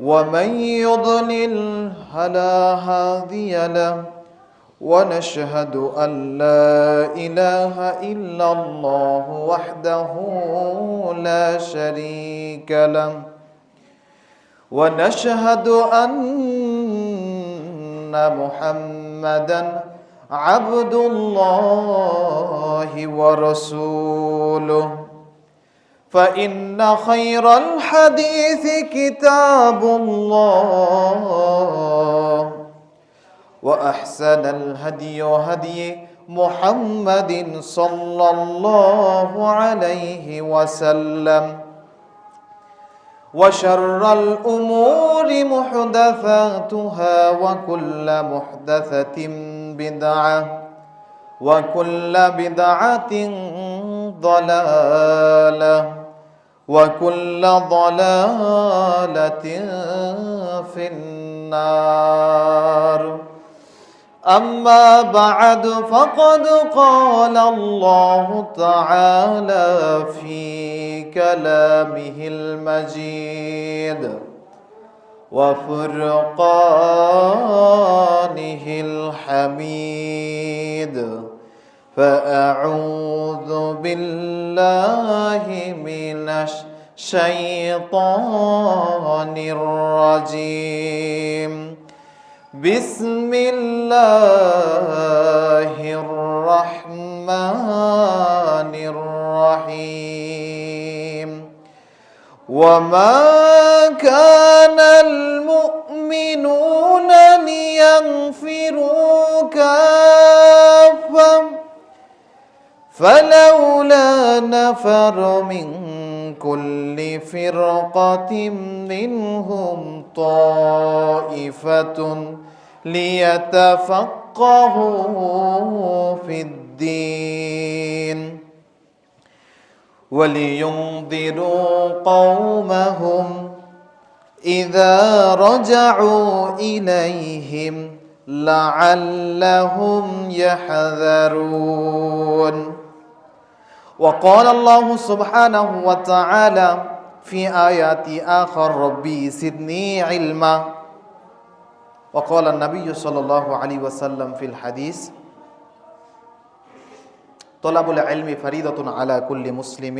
ومن يضلل فلا هادي له ونشهد أن لا إله إلا الله وحده لا شريك له ونشهد أن محمدا عبد الله ورسوله فإن خير الحديث كتاب الله. وأحسن الهدي هدي محمد صلى الله عليه وسلم. وشر الأمور محدثاتها وكل محدثة بدعة. وكل بدعة ضلالة وكل ضلالة في النار. أما بعد فقد قال الله تعالى في كلامه المجيد وفرقانه الحميد. فأعوذ بالله من الشيطان الرجيم. بسم الله الرحمن الرحيم. وما كان المؤمنون لينفروا كافة فلولا نفر من كل فرقة منهم طائفة ليتفقهوا في الدين ولينذروا قومهم إذا رجعوا إليهم لعلهم يحذرون وقال الله سبحانه وتعالى في آيات آخر ربي زدني علما. وقال النبي صلى الله عليه وسلم في الحديث طلب العلم فريضة على كل مسلم.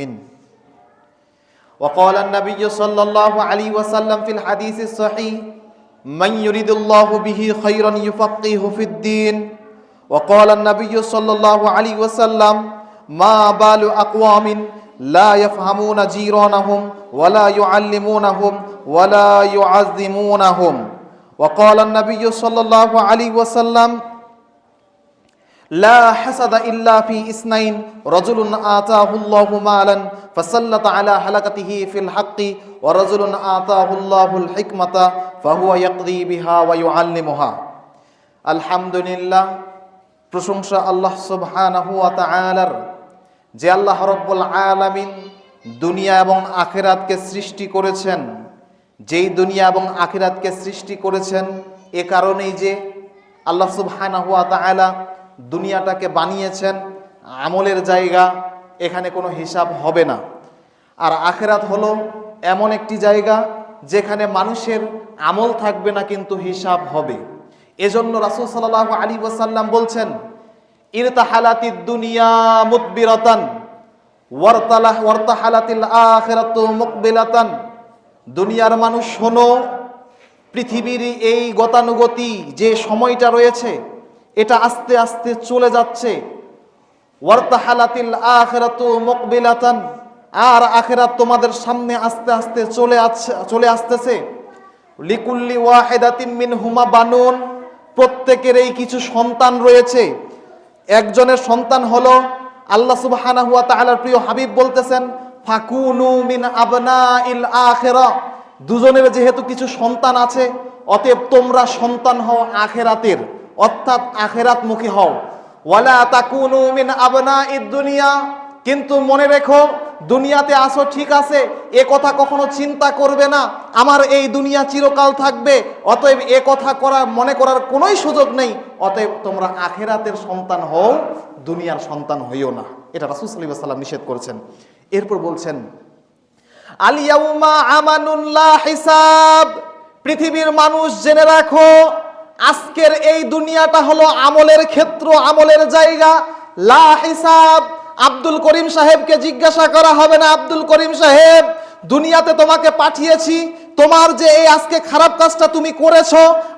وقال النبي صلى الله عليه وسلم في الحديث الصحيح من يريد الله به خيرا يفقهه في الدين. وقال النبي صلى الله عليه وسلم ما بال أقوام لا يفهمون جيرانهم ولا يعلمونهم ولا يعظمونهم وقال النبي صلى الله عليه وسلم لا حسد إلا في اثنين رجل آتاه الله مالا فسلط على حلقته في الحق ورجل آتاه الله الحكمة فهو يقضي بها ويعلمها الحمد لله প্রশংসা আল্লাহ সুবহানাহু ওয়া তাআলার যে আল্লাহ রব্বুল আলামিন দুনিয়া এবং আখেরাতকে সৃষ্টি করেছেন, যেই দুনিয়া এবং আখিরাতকে সৃষ্টি করেছেন এ কারণেই যে আল্লাহ সুবহানাহু ওয়া তাআলা দুনিয়াটাকে বানিয়েছেন, আমলের জায়গা, এখানে কোনো হিসাব হবে না। আর আখেরাত হলো এমন একটি জায়গা যেখানে মানুষের আমল থাকবে না, কিন্তু হিসাব হবে। এজন্য রাসূল সাল্লাল্লাহু আলী ওয়াসাল্লাম বলছেন ইরতাহালাতিদ দুনিয়া মুদবিরাতান ওয়ারতালাহ ওয়ারতাহালাতিল আখিরাতু মুকবিলাতান। দুনিয়ার মানুষ শোনো পৃথিবীর এই গতানুগতি, যে সময়টা রয়েছে, এটা আস্তে আস্তে চলে যাচ্ছে। ওয়ারতাহালাতিল আখিরাতু মুকবিলাতান, আর আখেরাত তোমাদের সামনে আস্তে আস্তে চলে আসছে চলে আসতেছে। লিকুল্লি ওয়াহেদাতিন মিন হুমা বানুন প্রত্যেকের এই কিছু সন্তান রয়েছে। একজনের সন্তান হলো আল্লাহ সুবাহানা হুয়া তাআলার প্রিয় হাবিব বলতেছেন, ফাকুনু মিন আবনা ইল আখেরা। দুজনের যেহেতু কিছু সন্তান আছে, অতএব তোমরা সন্তান হও আখেরাতের, অর্থাৎ আখেরাত মুখী হও। ওয়ালা তাকুনু মিন আবনা দুনিয়া। কিন্তু মনে রেখো দুনিয়াতে আসো, ঠিক আছে? এ কথা কখনো চিন্তা করবে না। আমার এই দুনিয়া চিরকাল থাকবে। অতএব এ কথা করা মনে করার কোনোই সুযোগ নেই। অতএব তোমরা আখেরাতের সন্তান হও, দুনিয়ার সন্তান হইও না। এটা রাসুল সাল্লাল্লাহু সাল্লাম নিষেধ করেছেন। এরপর বলছেন আলিয়াউমা আমানুল্লাহ হিসাব। পৃথিবীর মানুষ জেনে রাখো, আজকের এই দুনিয়াটা হলো আমলের ক্ষেত্র, আমলের জায়গা। লা হিসাব আব্দুল করিম সাহেবকে জিজ্ঞাসা করা হবে না, আব্দুল করিম সাহেব, দুনিয়াতে তোমাকে পাঠিয়েছি, তোমার যে এই আজকে খারাপ কাজটা তুমি করেছ,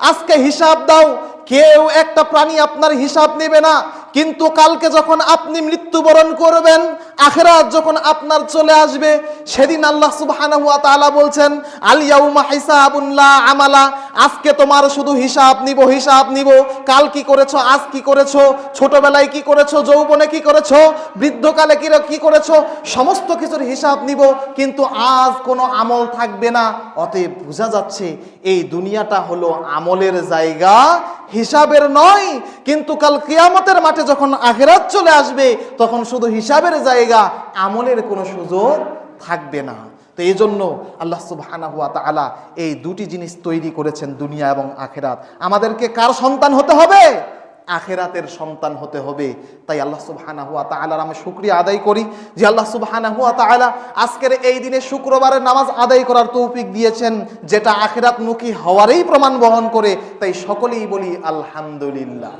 আজকে হিসাব দাও, কেউ একটা প্রাণী আপনার হিসাব নেবে না। কিন্তু কালকে যখন আপনি মৃত্যুবরণ করবেন, আখেরাত যখন আপনার চলে আসবে, সেদিন আল্লাহ সুবহানাহু ওয়া তাআলা বলছেন, আল ইয়াউমা হিসাবুল্লাহ আমালা, আজকে তোমার শুধু হিসাব নিব হিসাব নিব। কাল কি করেছ, আজ কি করেছ, ছোটবেলায় কি করেছ, যৌবনে কি করেছ, বৃদ্ধকালে কি কি করেছ, সমস্ত কিছুর হিসাব নিব, কিন্তু আজ কোনো আমল থাকবে না। অতএব বোঝা যাচ্ছে, এই দুনিয়াটা হলো আমলের জায়গা, হিসাবের নয়, কিন্তু কাল কিয়ামতের মাঠে যখন আখেরাত চলে আসবে, তখন শুধু হিসাবের জায়গা, আমলের কোনো সুযোগ থাকবে না। তো এই জন্য আল্লাহ সুবহানাহু ওয়া তাআলা এই দুটি জিনিস তৈরি করেছেন দুনিয়া এবং আখেরাত। আমাদেরকে কার সন্তান হতে হবে? আখেরাতের সন্তান হতে হবে। তাই আল্লাহ সুবহানাহু ওয়া তাআলার আমি শুকরিয়া আদায় করি যে আল্লাহ সুবহানাহু ওয়া তাআলা আজকের এই দিনে শুক্রবারের নামাজ আদায় করার তৌফিক দিয়েছেন, যেটা আখেরাতমুখী হওয়ারই প্রমাণ বহন করে। তাই সকলেই বলি আলহামদুলিল্লাহ।